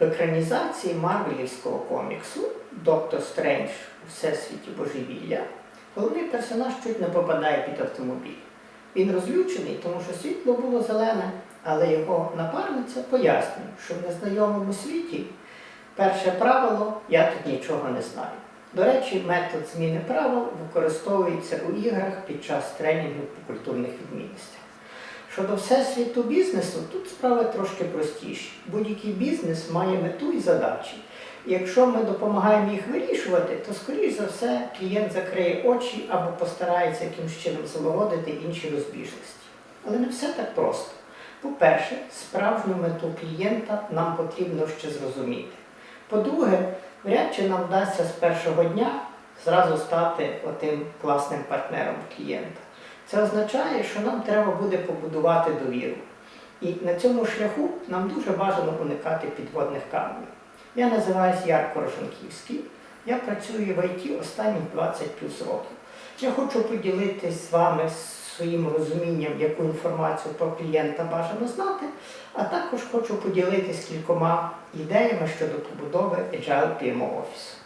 В екранізації Марвелівського коміксу Доктор Стрендж у Всесвіті Божевілля головний персонаж чуть не попадає під автомобіль. Він розлючений, тому що світло було зелене, але його напарниця пояснює, що в незнайомому світі перше правило я тут нічого не знаю. До речі, метод зміни правил використовується у іграх під час тренінгів по культурних відмінностях. Щодо всесвіту бізнесу, тут справи трошки простіші. Будь-який бізнес має мету і задачі. І якщо ми допомагаємо їх вирішувати, то, скоріш за все, клієнт закриє очі або постарається якимось чином залагодити інші розбіжності. Але не все так просто. По-перше, справжню мету клієнта нам потрібно ще зрозуміти. По-друге, вряд чи нам вдасться з першого дня зразу стати отим класним партнером клієнта. Це означає, що нам треба буде побудувати довіру. І на цьому шляху нам дуже бажано уникати підводних каменів. Я називаюся Яр Порошенківський. Я працюю в ІТ останні 20 плюс років. Я хочу поділитися з вами своїм розумінням, яку інформацію про клієнта бажано знати, а також хочу поділитися кількома ідеями щодо побудови Agile PMO офісу.